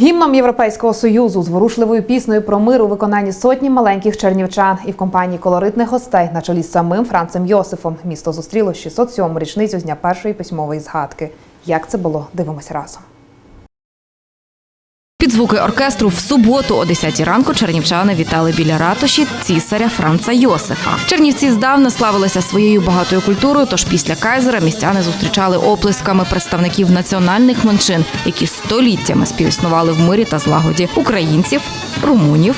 Гімном Європейського союзу з ворушливою піснею про мир у виконанні сотні маленьких чернівчан і в компанії колоритних гостей на чолі з самим Францем Йосифом. Місто зустріло 607 річницю з дня першої письмової згадки. Як це було? Дивимося разом. Під звуки оркестру в суботу о 10 ранку чернівчани вітали біля ратуші цісаря Франца Йосифа. Чернівці здавна славилися своєю багатою культурою. Тож після кайзера містяни зустрічали оплесками представників національних меншин, які століттями співіснували в мирі та злагоді українців, румунів,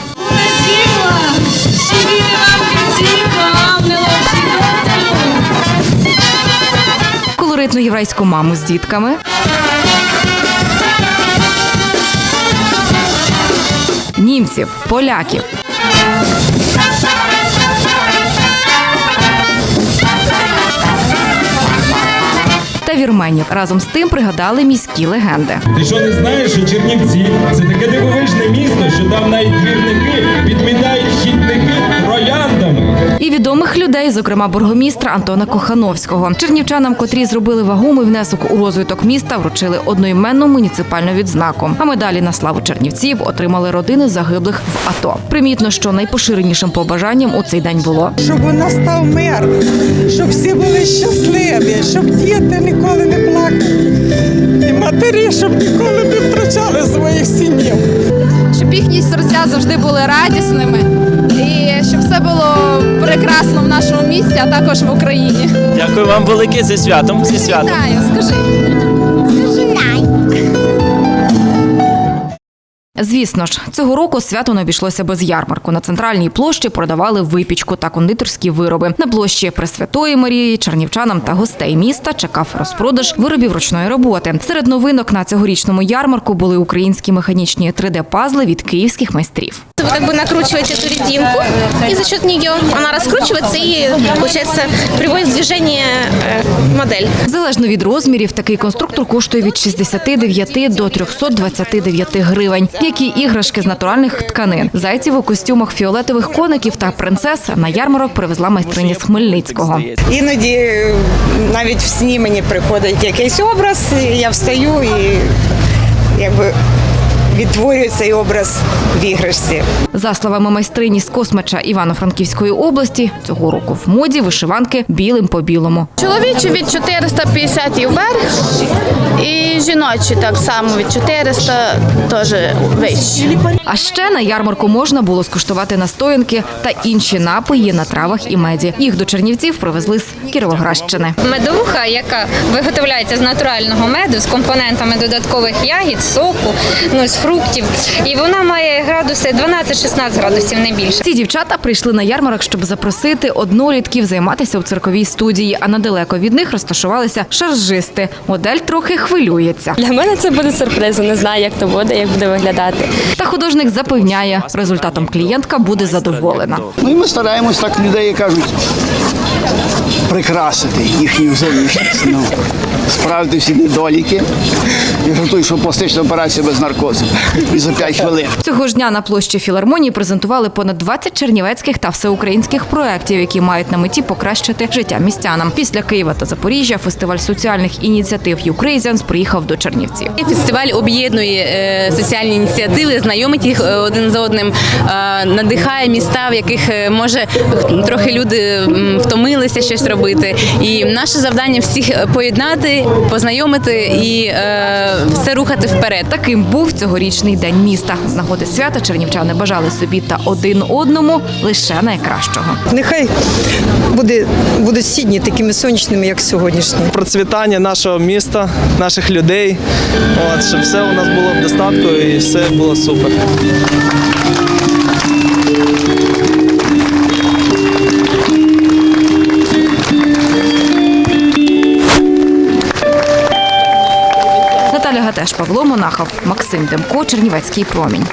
колоритну єврейську маму з дітками. Німців, поляків, та вірменів разом з тим пригадали міські легенди. Ти що не знаєш, що Чернівці це таке дивовижне місто, що там навіть двірники підмітають трояндами. І людей, зокрема бургомістра Антона Кохановського. Чернівчанам, котрі зробили вагомий внесок у розвиток міста, вручили одноіменну муніципальну відзнаку. А медалі на славу чернівців отримали родини загиблих в АТО. Примітно, що найпоширенішим побажанням у цей день було щоб настав мир, щоб всі були щасливі, щоб діти ніколи не плакали. І матері, щоб ніколи не втрачали своїх синів. щоб їхні серця завжди були радісними щоб все було прекрасно в нашому місті, а також в Україні. Дякую вам велике зі святом. Зі святом. Вітаю, скажи. Звісно ж, цього року свято не обійшлося без ярмарку. На центральній площі продавали випічку та кондитерські вироби. На площі Пресвятої Марії, чернівчанам та гостей міста чекав розпродаж виробів ручної роботи. Серед новинок на цьогорічному ярмарку були українські механічні 3D-пазли від київських майстрів Вы как бы накручиваете эту резинку, и за счет нее она раскручивается и, получается, приводит в движение э, модель. Залежно від розмірів, такий конструктор коштує від 69 до 329 гривень. Які іграшки з натуральних тканин, зайців у костюмах фіолетових коників та принцес на ярмарок привезла майстриня з Хмельницького. Іноді е, навіть в сні мені приходить якийсь образ, і я встаю і якби відтворюю цей образ в іграшці. За словами майстрині з Космача Івано-Франківської області, цього року в моді вишиванки білим по білому. Чоловічі від 450 і вверх, і жіночі так само від 400 теж вищі. А ще на ярмарку можна було скуштувати настоянки та інші напої на травах і меді. Їх до Чернівців привезли з Кіровоградщини. Медовуха, яка виготовляється з натурального меду, з компонентами додаткових ягід, соку, ну з фруктів, і вона має градуси 12-16 градусів, не більше. Ці дівчата прийшли на ярмарок, щоб запросити однолітків займатися у цирковій студії. А недалеко від них розташувалися шаржисти. Модель трохи хвилюється. Для мене це буде сюрпризом. Не знаю, як то буде, як буде виглядати. Та художник запевняє, результатом клієнтка буде задоволена. Ну і ми стараємось так людей, кажуть, прикрасити їхню зовнішність. Справити всі недоліки. Я жартую, що пластична операція без наркозу. І за 5 хвилин. Цього ж дня на площі філармонії презентували понад 20 чернівецьких та всеукраїнських проєктів, які мають на меті покращити життя містянам. Після Києва та Запоріжжя фестиваль соціальних ініціатив «Юкрейзіанс» приїхав до Чернівців. Фестиваль об'єднує е, соціальні ініціативи, знайомить їх е, один з одним, е, надихає міста, в яких може трохи люди втомилися щось робити. І наше завдання всіх е, поєднати, познайомити і е, все рухати вперед. Таким був цьогорічний день міста. З нагоди свята чернівчани бажали собі та один одному лише найкращого. Нехай буде, будуть всі дні такими сонячними, як сьогоднішні. Процвітання нашого міста, наших людей. От, щоб все у нас було в достатку і все було супер. Гатеш, Павло Монахов, Максим Демко, Чернівецький промінь.